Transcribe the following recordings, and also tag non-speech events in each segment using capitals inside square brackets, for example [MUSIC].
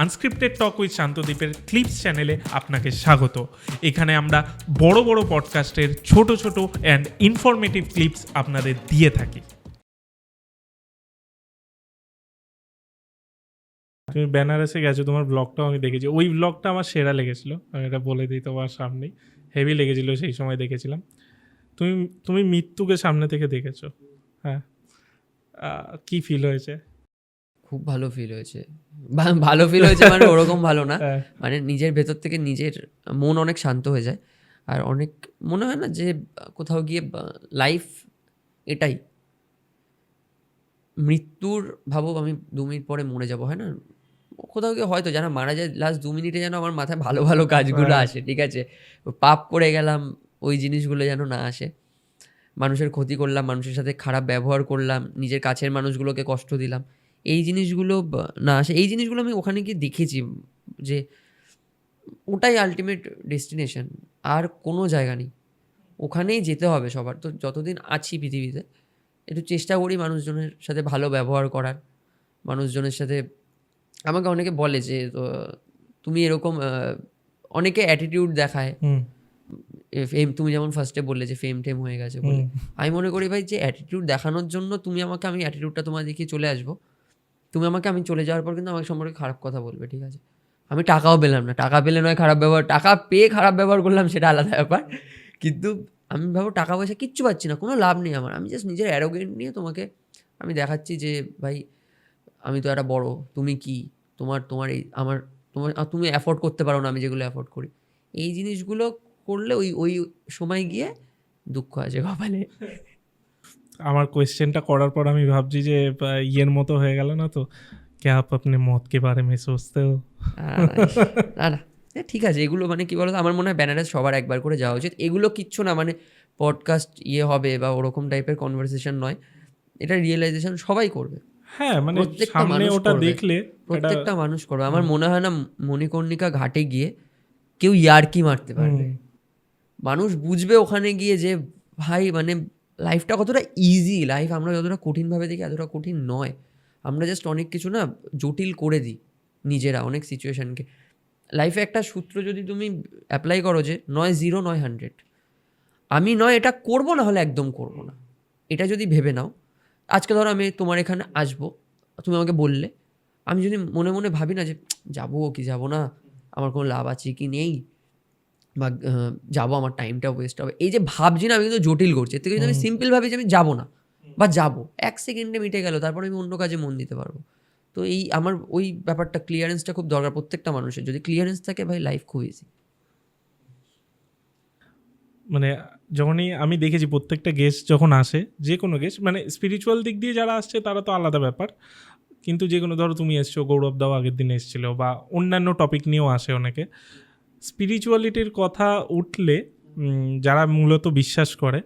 Unscripted talk with শান্তদ্বীপের clips চ্যানেলে আপনাকে স্বাগত। এখানে আমরা বড় বড় পডকাস্টের ছোট ছোট অ্যান্ড ইনফরমেটিভ ক্লিপস আপনাদের দিয়ে থাকি। তুমি বেনারসে গেছো, তোমার ব্লগটাও আমি দেখেছি। ওই ব্লগটা আমার সেরা লেগেছিল, আমি এটা বলে দিই তোমার সামনেই হেভি লেগেছিল, সেই সময় দেখেছিলাম। তুমি তুমি মৃত্যুকে সামনে থেকে দেখেছ। হ্যাঁ। কি ফিল হয়েছে? খুব ভালো ফিল হয়েছে। ভালো ফিল হয়েছে মানে [LAUGHS] ওরকম ভালো না। হ্যাঁ, মানে নিজের ভেতর থেকে নিজের মন অনেক শান্ত হয়ে যায়। আর অনেক মনে হয় না যে কোথাও গিয়ে লাইফ এটাই। মৃত্যুর ভাবো আমি দু মিনিট পরে মরে যাব হয় না? কোথাও গিয়ে হয়তো যেন মারা যায় লাস্ট দু মিনিটে যেন আমার মাথায় ভালো ভালো কাজগুলো হ্যাঁ। আসে ঠিক আছে? পাপ করে গেলাম ওই জিনিসগুলো যেন না আসে। মানুষের ক্ষতি করলাম মানুষের সাথে খারাপ ব্যবহার করলাম নিজের কাছের মানুষগুলোকে কষ্ট দিলাম। এই জিনিসগুলো না আসে। এই জিনিসগুলো আমি ওখানে গিয়ে দেখেছি যে ওটাই আলটিমেট ডেস্টিনেশন আর কোনো জায়গা নেই। ওখানেই যেতে হবে সবার। তো যতদিন আছি পৃথিবীতে একটু চেষ্টা করি মানুষজনের সাথে ভালো ব্যবহার করার। মানুষজনের সাথে আমাকে অনেকে বলে যে তো, তুমি এরকম অনেকে অ্যাটিটিউড দেখায়। ফেম তুমি যেমন ফার্স্টে বললে যে ফেম টেম হয়ে গেছে বলে। আমি মনে করি ভাই যে অ্যাটিটিউড দেখানোর জন্য তুমি আমাকে আমি অ্যাটিটিউডটা তোমার দেখিয়ে চলে আসব। তুমি আমাকে, আমি চলে যাওয়ার পর কিন্তু আমাকে সম্পর্কে খারাপ কথা বলবে, ঠিক আছে? আমি টাকাও পেলাম না। টাকা পেলে নয়, খারাপ ব্যবহার, টাকা পেয়ে খারাপ ব্যবহার করলাম সেটা আলাদা ব্যাপার। কিন্তু আমি ভাবো টাকা পয়সা কিচ্ছু পাচ্ছি না, কোনো লাভ নেই আমার। আমি জাস্ট নিজের অ্যারোগেন্ট নিয়ে তোমাকে আমি দেখাচ্ছি যে, ভাই, আমি তো একটা বড়, তুমি কি? তোমার তোমার এই, আমার, তোমার তুমি অ্যাফোর্ড করতে পারো না আমি যেগুলো অ্যাফোর্ড করি। এই জিনিসগুলো করলে ওই ওই সময় গিয়ে দুঃখ আছে কপালে। আমার কোয়েশ্চেনটা করার পর আমি ভাবছি যে আহ, ইয়ের মতো হয়ে গেল না তো क्या आप अपने मौत के बारे में सोचते हो আহ, না না এ, ঠিক আছে এগুলো মানে কি বলতো আমার মনে হয় ব্যানারেস সবার একবার করে যাওয়া উচিত এগুলো কিচ্ছু না মানে পডকাস্ট ইয়ে হবে বা ওরকম টাইপের কনভারসেশন নয় এটা রিয়েলাইজেশন সবাই করবে হ্যাঁ মানে প্রত্যেকটা সামনে মানুষ ওটা করবে। দেখলে এটা প্রত্যেকটা মানুষ করবে আমার মনে হয় না মণিকর্ণিকা ঘাটে গিয়ে কেউ ইয়ার্কি মারতে পারবে হুম, মানুষ বুঝবে ওখানে গিয়ে যে ভাই মানে লাইফটা কতটা ইজি লাইফ আমরা যতটা কঠিনভাবে দেখি এতটা কঠিন নয়। আমরা জাস্ট অনেক কিছু না জটিল করে দিই নিজেরা অনেক সিচুয়েশনকে লাইফে একটা সূত্র যদি তুমি অ্যাপ্লাই করো যে নয় জিরো নয় হান্ড্রেড আমি নয় এটা করব না হলে একদম করব না। এটা যদি ভেবে নাও, আজকে ধরো আমি তোমার এখানে আসব, তুমি আমাকে বললে, আমি যদি মনে মনে ভাবি না যে যাব কি যাব না, আমার কোনো লাভ আছে কি নেই বা যাব আমার টাইমটা ওয়েস্ট হবে। এই যে ভাবছি না আমি কিন্তু জটিল করছি। এর থেকে যদি আমি সিম্পল ভাবি যে আমি যাব না বা যাব এক সেকেন্ডে মিটে গেল তারপর আমি অন্য কাজে মন দিতে পারব। তো এই আমার ওই ব্যাপারটা ক্লিয়ারেন্সটা খুব দরকার প্রত্যেকটা মানুষের। যদি ক্লিয়ারেন্স থাকে ভাই লাইফ খুব ইজি মানে যখনই আমি দেখেছি প্রত্যেকটা গেস্ট যখন আসে যে কোনো গেস্ট মানে স্পিরিচুয়াল দিক দিয়ে যারা আসছে তারা তো আলাদা ব্যাপার। কিন্তু যে কোনো ধরো তুমি এসছো গৌরব দাও আগের দিন এসেছিল বা অন্যান্য টপিক নিয়েও আসে অনেকে। স্পিরিচুয়ালিটির কথা উঠলে যারা মূলত বিশ্বাস করে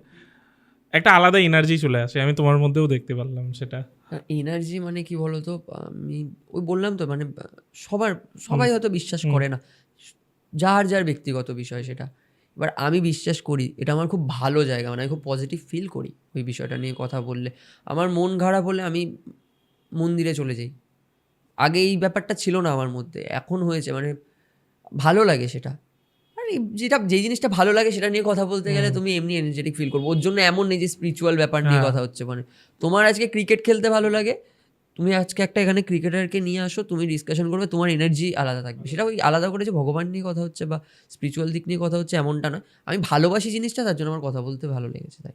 একটা আলাদা এনার্জি চলে আসে। আমি তোমার মধ্যেও দেখতে পারলাম সেটা। এনার্জি মানে কি বলতো? আমি ওই বললাম তো মানে সবার সবাই হয়তো বিশ্বাস করে না। যার যার ব্যক্তিগত বিষয় সেটা। এবার আমি বিশ্বাস করি এটা আমার খুব ভালো জায়গা মানে আমি খুব পজিটিভ ফিল করি ওই বিষয়টা নিয়ে কথা বললে। আমার মন খারাপ হলে আমি মন্দিরে চলে যাই। আগে এই ব্যাপারটা ছিল না আমার মধ্যে। এখন হয়েছে মানে ভালো লাগে সেটা। আর যেটা যে জিনিসটা ভালো লাগে সেটা নিয়ে কথা বলতে গেলে তুমি এমনি এনার্জেটিক ফিল করব। ওর জন্য এমন নেই যে স্পিরিচুয়াল ব্যাপার নিয়ে হ্যাঁ। কথা হচ্ছে মানে। তোমার আজকে ক্রিকেট খেলতে ভালো লাগে? তুমি আজকে একটা এখানে ক্রিকেটারকে নিয়ে আসো তুমি ডিসকাশন করবে তোমার এনার্জি আলাদা থাকবে। সেটা ওই আলাদা করে যে ভগবান নিয়ে কথা হচ্ছে বা স্পিরিচুয়াল দিক নিয়ে কথা হচ্ছে এমনটা না আমি ভালোবাসি জিনিসটা তার জন্য আমার কথা বলতে ভালো লেগেছে তাই।